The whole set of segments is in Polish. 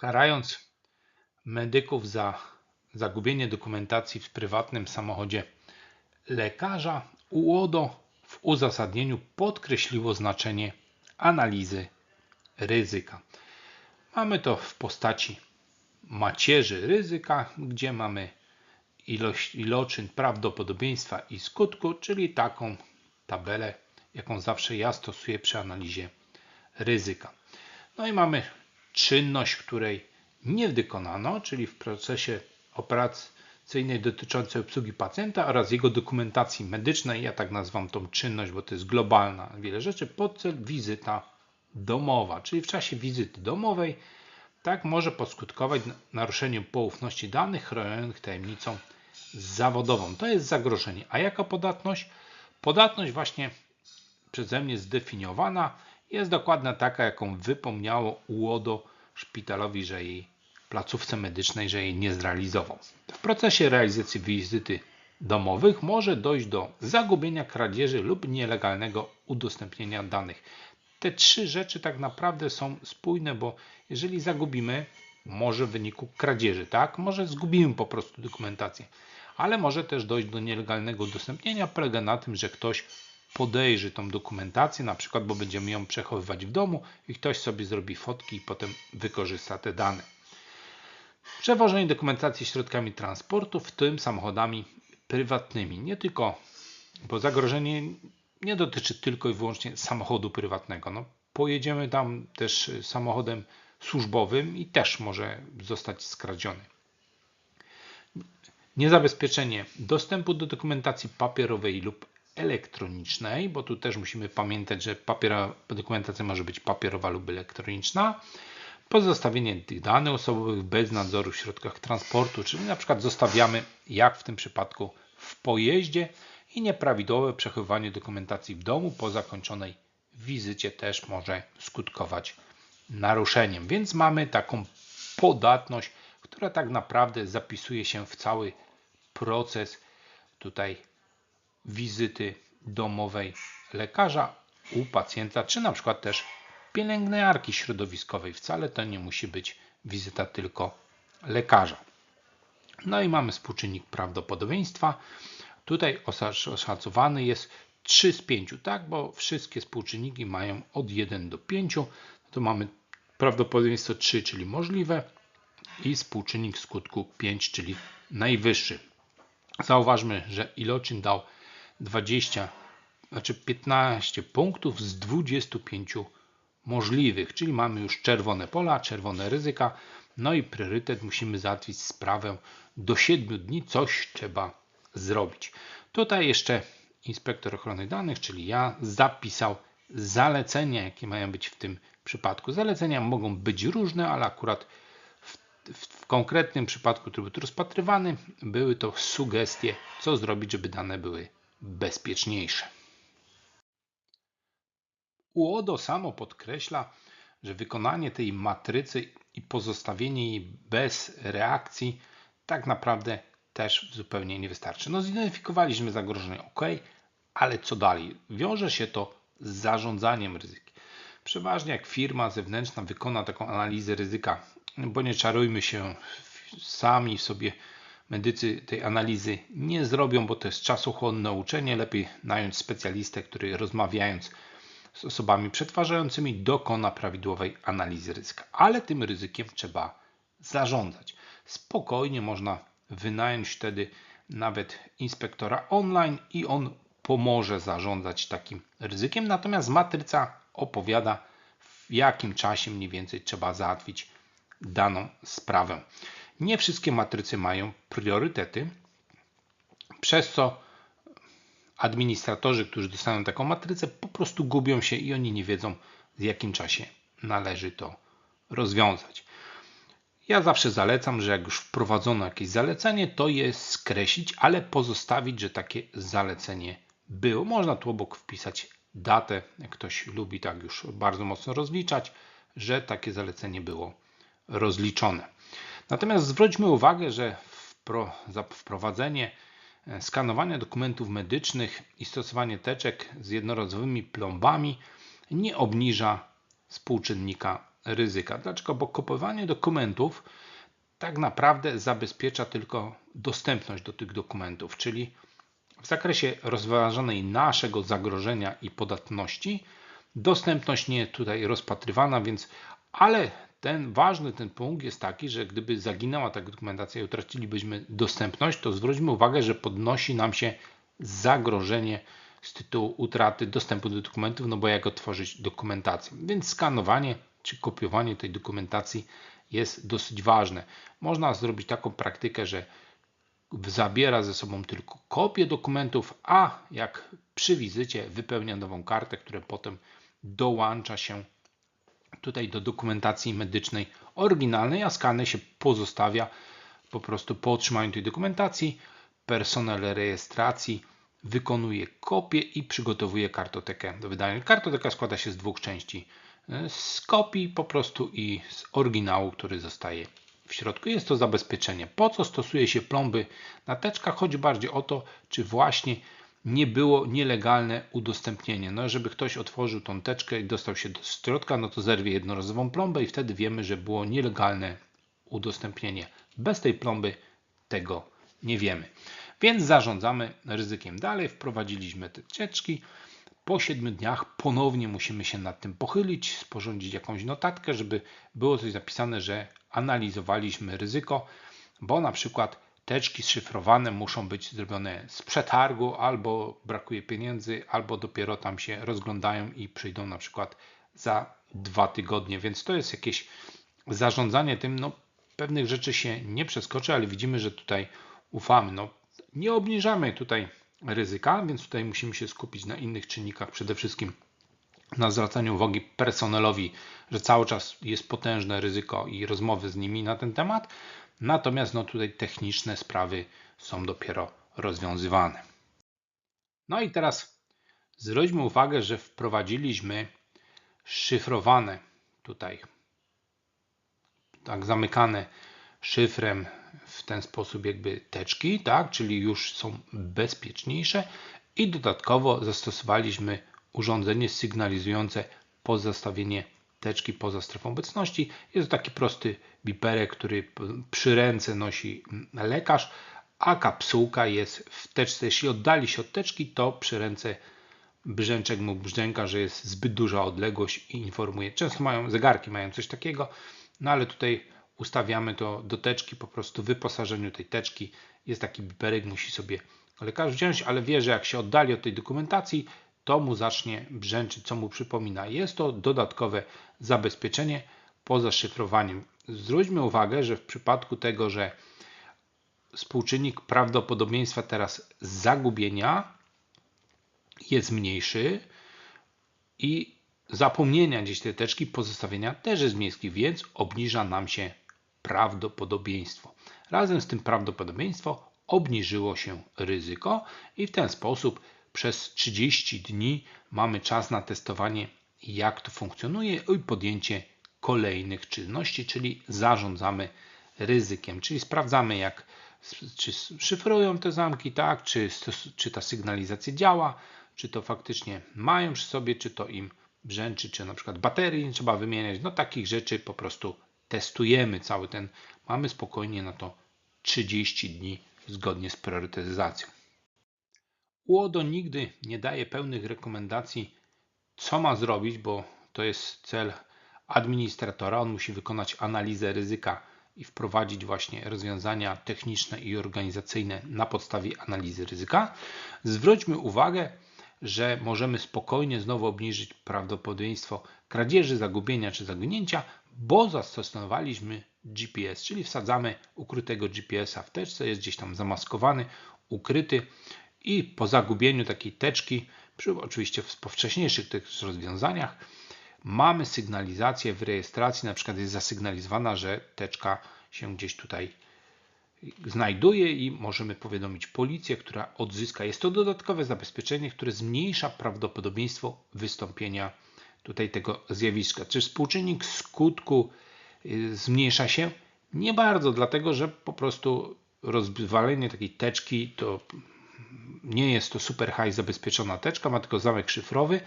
karając medyków za zagubienie dokumentacji w prywatnym samochodzie lekarza, UODO w uzasadnieniu podkreśliło znaczenie analizy ryzyka. Mamy to w postaci macierzy ryzyka, gdzie mamy ilość, iloczyn prawdopodobieństwa i skutku, czyli taką tabelę, jaką zawsze ja stosuję przy analizie ryzyka. No i mamy czynność, której nie wykonano, czyli w procesie operacyjnej dotyczącej obsługi pacjenta oraz jego dokumentacji medycznej. Ja tak nazywam tą czynność, bo to jest globalna wiele rzeczy. Podcel wizyta domowa, czyli w czasie wizyty domowej tak może poskutkować naruszeniem poufności danych chronionych tajemnicą zawodową. To jest zagrożenie. A jaka podatność? Podatność właśnie przeze mnie zdefiniowana jest dokładnie taka, jaką wypomniało UODO szpitalowi, że jej placówce medycznej, że jej nie zrealizował. W procesie realizacji wizyty domowych może dojść do zagubienia, kradzieży lub nielegalnego udostępnienia danych. Te trzy rzeczy tak naprawdę są spójne, bo jeżeli zagubimy, może w wyniku kradzieży, tak? Może zgubimy po prostu dokumentację, ale może też dojść do nielegalnego udostępnienia. Polega na tym, że ktoś podejrzy tą dokumentację, na przykład, bo będziemy ją przechowywać w domu i ktoś sobie zrobi fotki i potem wykorzysta te dane. Przewożenie dokumentacji środkami transportu, w tym samochodami prywatnymi. Nie tylko, bo zagrożenie nie dotyczy tylko i wyłącznie samochodu prywatnego. No, pojedziemy tam też samochodem służbowym i też może zostać skradziony. Niezabezpieczenie dostępu do dokumentacji papierowej lub elektronicznej, bo tu też musimy pamiętać, że papiera, dokumentacja może być papierowa lub elektroniczna. Pozostawienie tych danych osobowych bez nadzoru w środkach transportu, czyli na przykład zostawiamy, jak w tym przypadku, w pojeździe i nieprawidłowe przechowywanie dokumentacji w domu po zakończonej wizycie też może skutkować naruszeniem. Więc mamy taką podatność, która tak naprawdę zapisuje się w cały proces tutaj wizyty domowej lekarza u pacjenta, czy na przykład też pielęgniarki środowiskowej. Wcale to nie musi być wizyta tylko lekarza. No i mamy współczynnik prawdopodobieństwa. Tutaj oszacowany jest 3 z 5, tak? Bo wszystkie współczynniki mają od 1 do 5. To mamy prawdopodobieństwo 3, czyli możliwe i współczynnik skutku 5, czyli najwyższy. Zauważmy, że iloczyn dał 20, znaczy 15 punktów z 25 możliwych, czyli mamy już czerwone pola, czerwone ryzyka, no i priorytet musimy załatwić sprawę do 7 dni, coś trzeba zrobić. Tutaj jeszcze inspektor ochrony danych, czyli ja, zapisał zalecenia, jakie mają być w tym przypadku. Zalecenia mogą być różne, ale akurat w, w, w konkretnym przypadku, który był tu rozpatrywany, były to sugestie, co zrobić, żeby dane były bezpieczniejsze. UODO samo podkreśla, że wykonanie tej matrycy i pozostawienie jej bez reakcji tak naprawdę też zupełnie nie wystarczy. No zidentyfikowaliśmy zagrożenie, ok, ale co dalej? Wiąże się to z zarządzaniem ryzykiem. Przeważnie jak firma zewnętrzna wykona taką analizę ryzyka, bo nie czarujmy się, sami sobie medycy tej analizy nie zrobią, bo to jest czasochłonne uczenie. Lepiej nająć specjalistę, który rozmawiając z osobami przetwarzającymi dokona prawidłowej analizy ryzyka. Ale tym ryzykiem trzeba zarządzać. Spokojnie można wynająć wtedy nawet inspektora online i on pomoże zarządzać takim ryzykiem. Natomiast matryca opowiada, w jakim czasie mniej więcej trzeba załatwić daną sprawę. Nie wszystkie matrycy mają priorytety, przez co administratorzy, którzy dostają taką matrycę, po prostu gubią się i oni nie wiedzą, w jakim czasie należy to rozwiązać. Ja zawsze zalecam, że jak już wprowadzono jakieś zalecenie, to je skreślić, ale pozostawić, że takie zalecenie było. Można tu obok wpisać datę, jak ktoś lubi tak już bardzo mocno rozliczać, że takie zalecenie było rozliczone. Natomiast zwróćmy uwagę, że wprowadzenie e, skanowania dokumentów medycznych i stosowanie teczek z jednorazowymi plombami nie obniża współczynnika ryzyka. Dlaczego? Bo kopiowanie dokumentów tak naprawdę zabezpiecza tylko dostępność do tych dokumentów, czyli w zakresie rozważanej naszego zagrożenia i podatności dostępność nie jest tutaj rozpatrywana, więc ale ten ważny ten punkt jest taki, że gdyby zaginęła ta dokumentacja i utracilibyśmy dostępność, to zwróćmy uwagę, że podnosi nam się zagrożenie z tytułu utraty dostępu do dokumentów, no bo jak otworzyć dokumentację. Więc skanowanie czy kopiowanie tej dokumentacji jest dosyć ważne. Można zrobić taką praktykę, że zabiera ze sobą tylko kopię dokumentów, a jak przy wizycie wypełnia nową kartę, którą potem dołącza się tutaj do dokumentacji medycznej oryginalnej, a skany się pozostawia po prostu po otrzymaniu tej dokumentacji. Personel rejestracji wykonuje kopię i przygotowuje kartotekę do wydania. Kartoteka składa się z dwóch części. Z kopii po prostu i z oryginału, który zostaje w środku. Jest to zabezpieczenie. Po co stosuje się plomby na teczkach? Chodzi bardziej o to, czy właśnie nie było nielegalne udostępnienie. No, żeby ktoś otworzył tą teczkę i dostał się do środka, no to zerwie jednorazową plombę i wtedy wiemy, że było nielegalne udostępnienie. Bez tej plomby tego nie wiemy. Więc zarządzamy ryzykiem dalej. Wprowadziliśmy te teczki. Po 7 dniach ponownie musimy się nad tym pochylić, sporządzić jakąś notatkę, żeby było coś zapisane, że analizowaliśmy ryzyko, bo na przykład teczki szyfrowane muszą być zrobione z przetargu, albo brakuje pieniędzy, albo dopiero tam się rozglądają i przyjdą na przykład za dwa tygodnie. Więc to jest jakieś zarządzanie tym. No, pewnych rzeczy się nie przeskoczy, ale widzimy, że tutaj ufamy. No, nie obniżamy tutaj ryzyka, więc tutaj musimy się skupić na innych czynnikach, przede wszystkim na zwracaniu uwagi personelowi, że cały czas jest potężne ryzyko i rozmowy z nimi na ten temat. Natomiast no tutaj techniczne sprawy są dopiero rozwiązywane. No i teraz zwróćmy uwagę, że wprowadziliśmy szyfrowane tutaj, tak zamykane szyfrem w ten sposób jakby teczki, tak, czyli już są bezpieczniejsze i dodatkowo zastosowaliśmy urządzenie sygnalizujące pozostawienie teczki poza strefą obecności. Jest to taki prosty biperek, który przy ręce nosi lekarz, a kapsułka jest w teczce. Jeśli oddali się od teczki, to przy ręce brzęczek mu brzęka, że jest zbyt duża odległość i informuje. Często mają zegarki, mają coś takiego, no ale tutaj ustawiamy to do teczki, po prostu w wyposażeniu tej teczki jest taki biperek, musi sobie lekarz wziąć, ale wie, że jak się oddali od tej dokumentacji, to mu zacznie brzęczyć, co mu przypomina. Jest to dodatkowe zabezpieczenie poza szyfrowaniem. Zwróćmy uwagę, że w przypadku tego, że współczynnik prawdopodobieństwa teraz zagubienia jest mniejszy i zapomnienia gdzieś tej teczki, pozostawienia też jest mniejszy, więc obniża nam się prawdopodobieństwo. Razem z tym prawdopodobieństwo obniżyło się ryzyko i w ten sposób przez 30 dni mamy czas na testowanie, jak to funkcjonuje i podjęcie kolejnych czynności, czyli zarządzamy ryzykiem, czyli sprawdzamy, jak czy szyfrują te zamki, tak, czy, czy ta sygnalizacja działa, czy to faktycznie mają przy sobie, czy to im brzęczy, czy na przykład baterii nie trzeba wymieniać. No takich rzeczy po prostu testujemy cały ten. Mamy spokojnie na to 30 dni zgodnie z priorytetyzacją. UODO nigdy nie daje pełnych rekomendacji, co ma zrobić, bo to jest cel administratora. On musi wykonać analizę ryzyka i wprowadzić właśnie rozwiązania techniczne i organizacyjne na podstawie analizy ryzyka. Zwróćmy uwagę, że możemy spokojnie znowu obniżyć prawdopodobieństwo kradzieży, zagubienia czy zaginięcia, bo zastosowaliśmy GPS, czyli wsadzamy ukrytego GPS-a w teczce, jest gdzieś tam zamaskowany, ukryty i po zagubieniu takiej teczki, przy oczywiście w wcześniejszych tych rozwiązaniach, mamy sygnalizację w rejestracji, na przykład jest zasygnalizowana, że teczka się gdzieś tutaj znajduje i możemy powiadomić policję, która odzyska. Jest to dodatkowe zabezpieczenie, które zmniejsza prawdopodobieństwo wystąpienia tutaj tego zjawiska. Czy współczynnik skutku y, zmniejsza się? Nie bardzo, dlatego że po prostu rozwalenie takiej teczki to nie jest to super high zabezpieczona teczka, ma tylko zamek szyfrowy.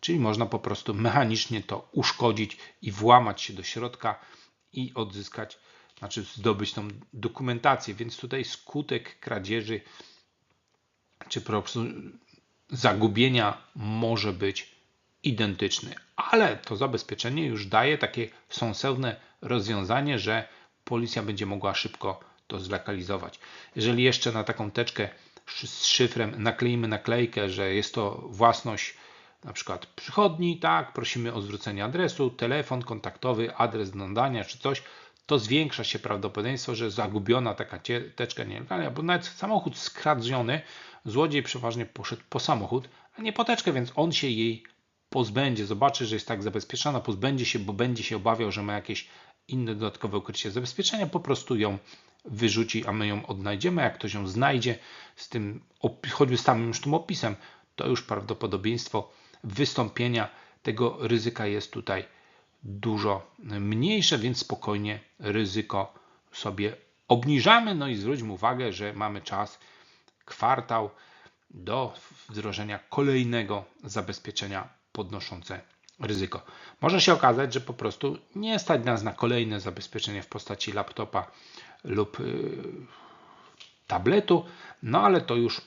czyli można po prostu mechanicznie to uszkodzić i włamać się do środka i odzyskać, znaczy zdobyć tą dokumentację. Więc tutaj skutek kradzieży czy po prostu zagubienia może być identyczny, ale to zabezpieczenie już daje takie sensowne rozwiązanie, że policja będzie mogła szybko to zlokalizować. Jeżeli jeszcze na taką teczkę z szyfrem nakleimy naklejkę, że jest to własność na przykład przychodni, tak, prosimy o zwrócenie adresu, telefon kontaktowy, adres nadania czy coś, to zwiększa się prawdopodobieństwo, że zagubiona taka teczka nielegalna, bo nawet samochód skradziony, złodziej przeważnie poszedł po samochód, a nie po teczkę, więc on się jej pozbędzie, zobaczy, że jest tak zabezpieczona, pozbędzie się, bo będzie się obawiał, że ma jakieś inne dodatkowe ukrycie zabezpieczenia, po prostu ją wyrzuci, a my ją odnajdziemy. Jak ktoś ją znajdzie z tym, choćby z samym już tym opisem, to już prawdopodobieństwo wystąpienia tego ryzyka jest tutaj dużo mniejsze, więc spokojnie ryzyko sobie obniżamy. No i zwróćmy uwagę, że mamy czas kwartał do wdrożenia kolejnego zabezpieczenia podnoszące ryzyko. Może się okazać, że po prostu nie stać nas na kolejne zabezpieczenie w postaci laptopa lub y, tabletu, no ale to już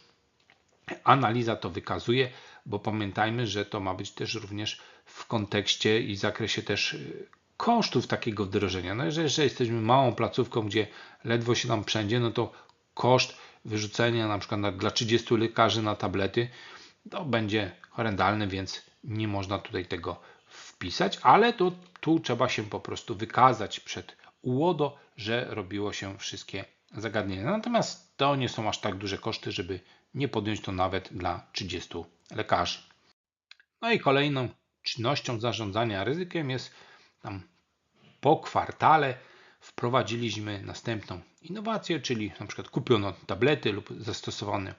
analiza to wykazuje, bo pamiętajmy, że to ma być też również w kontekście i zakresie też y, kosztów takiego wdrożenia. No jeżeli, jesteśmy małą placówką, gdzie ledwo się nam wszędzie, no to koszt wyrzucenia na przykład dla 30 lekarzy na tablety to będzie horrendalny, więc nie można tutaj tego wpisać, ale to, tu trzeba się po prostu wykazać przed UODO, że robiło się wszystkie zagadnienia. Natomiast to nie są aż tak duże koszty, żeby nie podjąć to nawet dla 30 lekarzy. No i kolejną czynnością zarządzania ryzykiem jest tam po kwartale wprowadziliśmy następną innowację, czyli na przykład kupiono tablety lub zastosowano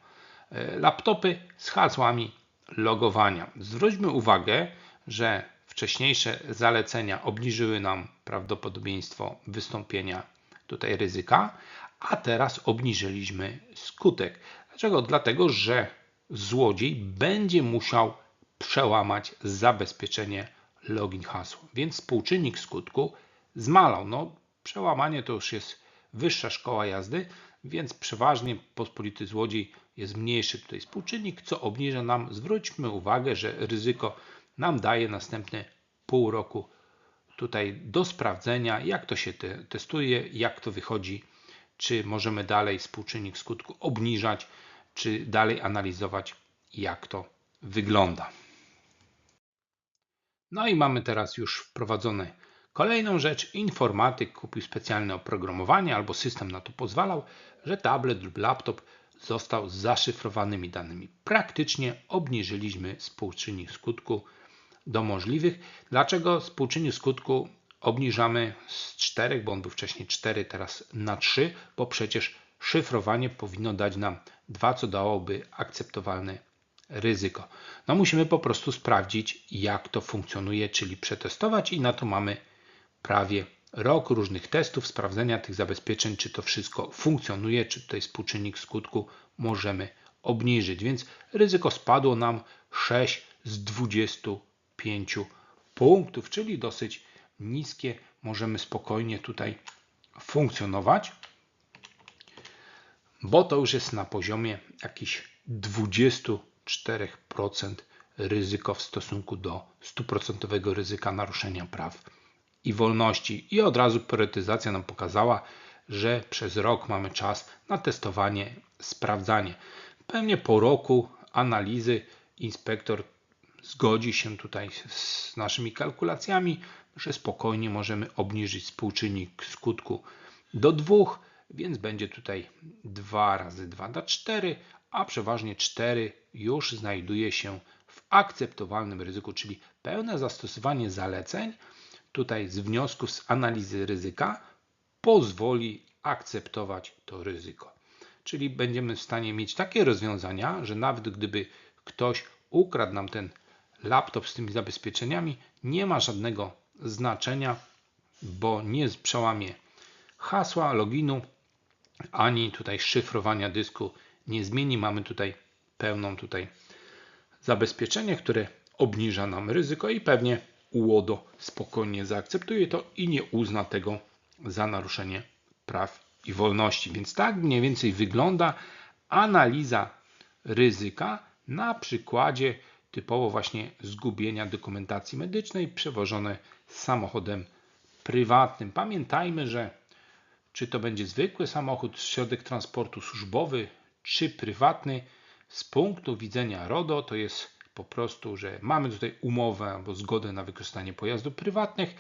e, laptopy z hasłami logowania. Zwróćmy uwagę, że wcześniejsze zalecenia obniżyły nam prawdopodobieństwo wystąpienia tutaj ryzyka, a teraz obniżyliśmy skutek. Dlaczego? Dlatego, że złodziej będzie musiał przełamać zabezpieczenie login hasło, więc współczynnik skutku zmalał. No, przełamanie to już jest wyższa szkoła jazdy, więc przeważnie pospolity złodziej jest mniejszy tutaj współczynnik, co obniża nam, zwróćmy uwagę, że ryzyko nam daje następne pół roku tutaj do sprawdzenia, jak to się te, testuje, jak to wychodzi, czy możemy dalej współczynnik skutku obniżać, czy dalej analizować, jak to wygląda. No i mamy teraz już wprowadzone kolejną rzecz. Informatyk kupił specjalne oprogramowanie albo system na to pozwalał, że tablet lub laptop został z zaszyfrowanymi danymi. Praktycznie obniżyliśmy współczynnik skutku do możliwych. Dlaczego współczynnik skutku obniżamy z 4, bo on był wcześniej 4, teraz na 3, bo przecież szyfrowanie powinno dać nam 2, co dałoby akceptowalne ryzyko. No musimy po prostu sprawdzić, jak to funkcjonuje, czyli przetestować i na to mamy prawie rok różnych testów, sprawdzenia tych zabezpieczeń, czy to wszystko funkcjonuje, czy tutaj współczynnik skutku możemy obniżyć. Więc ryzyko spadło nam 6 z 25 punktów, czyli dosyć niskie. Możemy spokojnie tutaj funkcjonować, bo to już jest na poziomie jakichś 24% ryzyko w stosunku do 100% ryzyka naruszenia praw i wolności. I od razu priorytetyzacja nam pokazała, że przez rok mamy czas na testowanie, sprawdzanie. Pewnie po roku analizy inspektor zgodzi się tutaj z naszymi kalkulacjami, że spokojnie możemy obniżyć współczynnik skutku do 2, więc będzie tutaj 2 razy 2 da 4, a przeważnie 4 już znajduje się w akceptowalnym ryzyku, czyli pełne zastosowanie zaleceń tutaj z wniosków z analizy ryzyka pozwoli akceptować to ryzyko. Czyli będziemy w stanie mieć takie rozwiązania, że nawet gdyby ktoś ukradł nam ten laptop z tymi zabezpieczeniami, nie ma żadnego znaczenia, bo nie przełamie hasła, loginu, ani tutaj szyfrowania dysku nie zmieni. Mamy tutaj pełną tutaj zabezpieczenie, które obniża nam ryzyko i pewnie UODO spokojnie zaakceptuje to i nie uzna tego za naruszenie praw i wolności. Więc tak mniej więcej wygląda analiza ryzyka na przykładzie typowo właśnie zgubienia dokumentacji medycznej przewożone samochodem prywatnym. Pamiętajmy, że czy to będzie zwykły samochód, środek transportu służbowy, czy prywatny, z punktu widzenia RODO to jest po prostu, że mamy tutaj umowę albo zgodę na wykorzystanie pojazdów prywatnych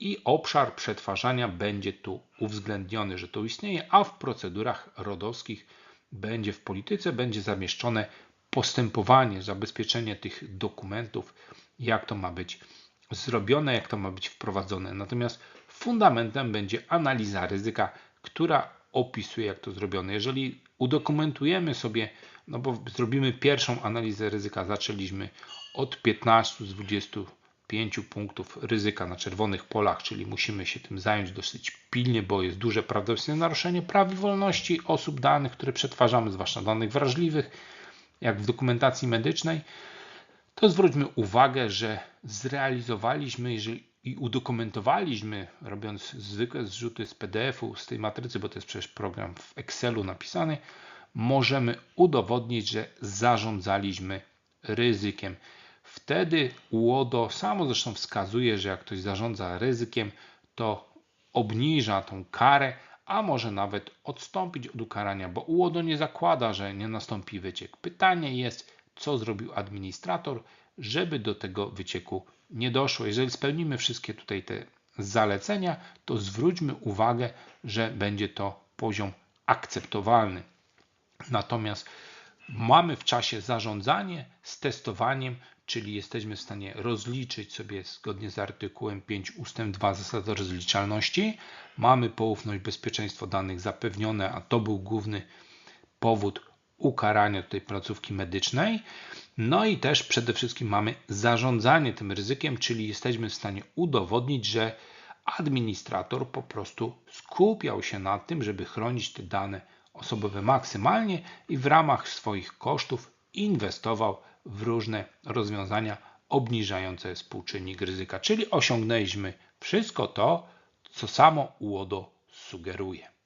i obszar przetwarzania będzie tu uwzględniony, że to istnieje, a w procedurach rodowskich będzie w polityce będzie zamieszczone postępowanie, zabezpieczenie tych dokumentów, jak to ma być zrobione, jak to ma być wprowadzone. Natomiast fundamentem będzie analiza ryzyka, która opisuje, jak to zrobione. Jeżeli udokumentujemy sobie, no bo zrobimy pierwszą analizę ryzyka, zaczęliśmy od 15 z 25 punktów ryzyka na czerwonych polach, czyli musimy się tym zająć dosyć pilnie, bo jest duże prawdopodobieństwo naruszenie praw i wolności osób danych, które przetwarzamy, zwłaszcza danych wrażliwych, jak w dokumentacji medycznej, to zwróćmy uwagę, że zrealizowaliśmy i udokumentowaliśmy, robiąc zwykłe zrzuty z PDF-u, z tej matrycy, bo to jest przecież program w Excelu napisany, możemy udowodnić, że zarządzaliśmy ryzykiem. Wtedy UODO samo zresztą wskazuje, że jak ktoś zarządza ryzykiem, to obniża tą karę, a może nawet odstąpić od ukarania, bo UODO nie zakłada, że nie nastąpi wyciek. Pytanie jest, co zrobił administrator, żeby do tego wycieku nie doszło. Jeżeli spełnimy wszystkie tutaj te zalecenia, to zwróćmy uwagę, że będzie to poziom akceptowalny. Natomiast mamy w czasie zarządzanie z testowaniem, czyli jesteśmy w stanie rozliczyć sobie zgodnie z artykułem 5 ust. 2 zasady rozliczalności. Mamy poufność, bezpieczeństwo danych zapewnione, a to był główny powód ukarania tej placówki medycznej. No i też przede wszystkim mamy zarządzanie tym ryzykiem, czyli jesteśmy w stanie udowodnić, że administrator po prostu skupiał się na tym, żeby chronić te dane osobowe maksymalnie i w ramach swoich kosztów inwestował w różne rozwiązania obniżające współczynnik ryzyka, czyli osiągnęliśmy wszystko to, co samo UODO sugeruje.